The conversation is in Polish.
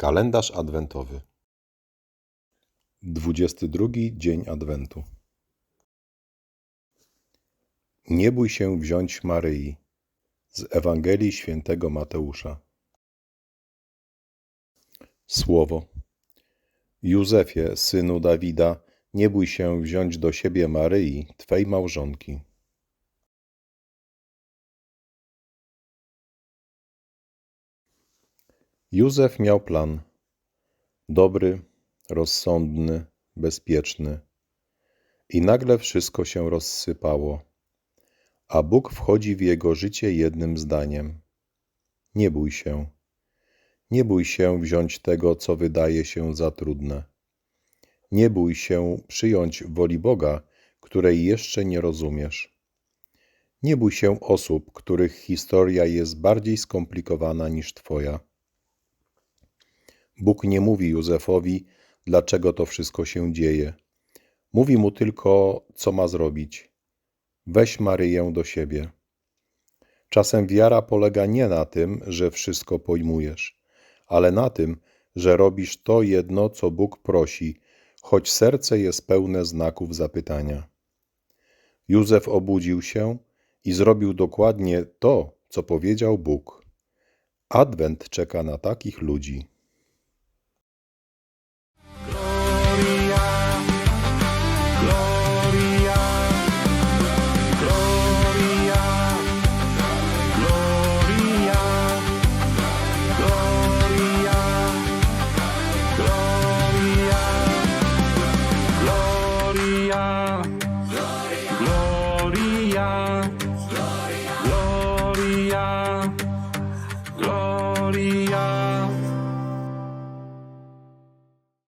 Kalendarz adwentowy. 22 dzień adwentu. Nie bój się wziąć Maryi z Ewangelii świętego Mateusza. Słowo. Józefie, synu Dawida, nie bój się wziąć do siebie Maryi, Twej małżonki. Józef miał plan. Dobry, rozsądny, bezpieczny. I nagle wszystko się rozsypało. A Bóg wchodzi w jego życie jednym zdaniem. Nie bój się. Nie bój się wziąć tego, co wydaje się za trudne. Nie bój się przyjąć woli Boga, której jeszcze nie rozumiesz. Nie bój się osób, których historia jest bardziej skomplikowana niż Twoja. Bóg nie mówi Józefowi, dlaczego to wszystko się dzieje. Mówi mu tylko, co ma zrobić. Weź Maryję do siebie. Czasem wiara polega nie na tym, że wszystko pojmujesz, ale na tym, że robisz to jedno, co Bóg prosi, choć serce jest pełne znaków zapytania. Józef obudził się i zrobił dokładnie to, co powiedział Bóg. Adwent czeka na takich ludzi. gloria.